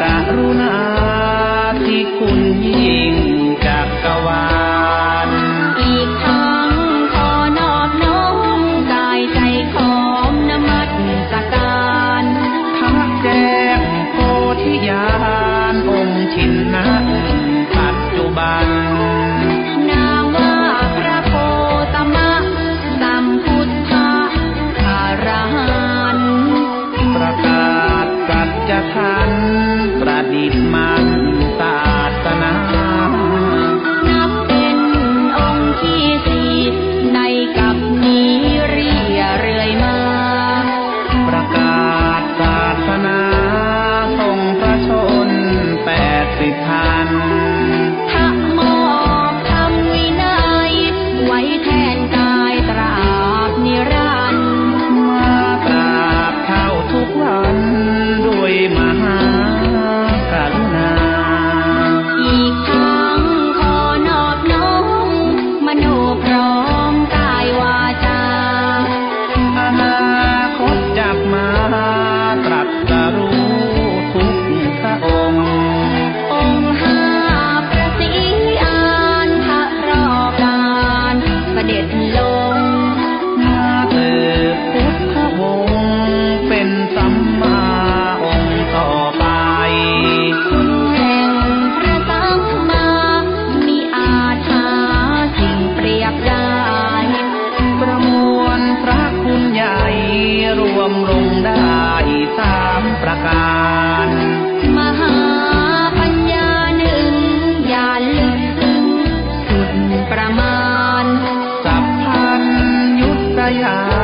กรุณาที่คุณยิ่งจากกวา Yeah.